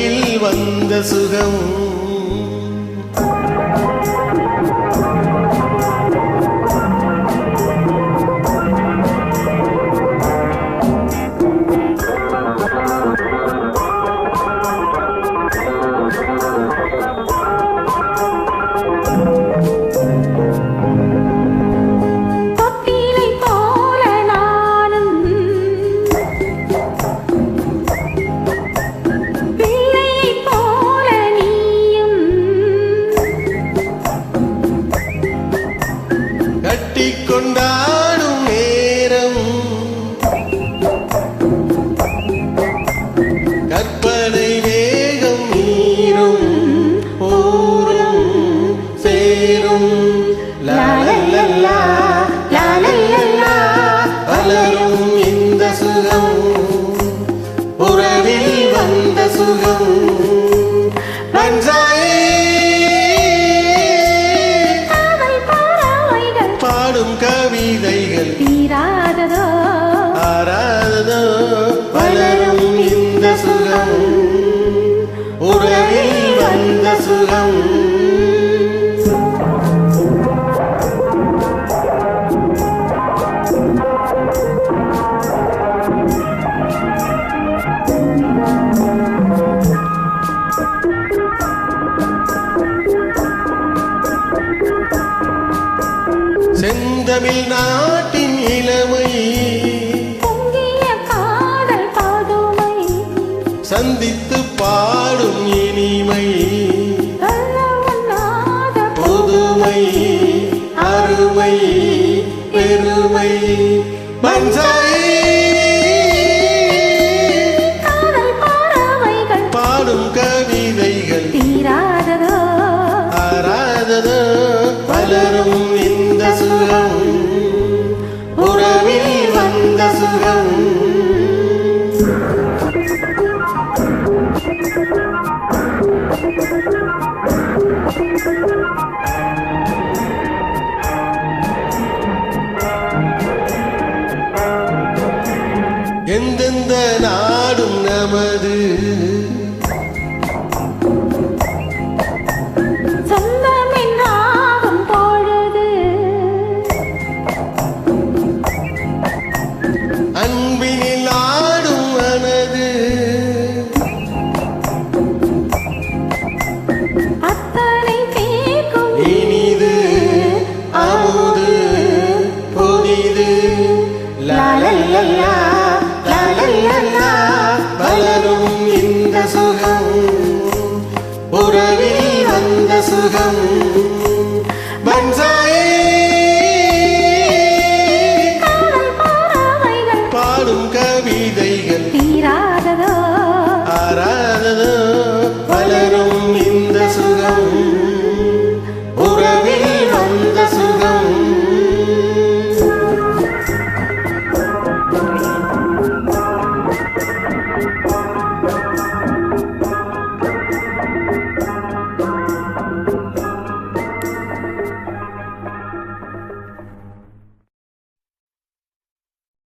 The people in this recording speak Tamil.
வாழ்வில் வந்த சுகம். but it செந்தமிழ் நாட்டின் இளமை சந்தித்து பாடும் இனிமை. புதுமை அருமை பெருமை. பஞ்சாயி பாடும் கவிதைகள். தீராததோ. ஆராததோ. Thank you. がん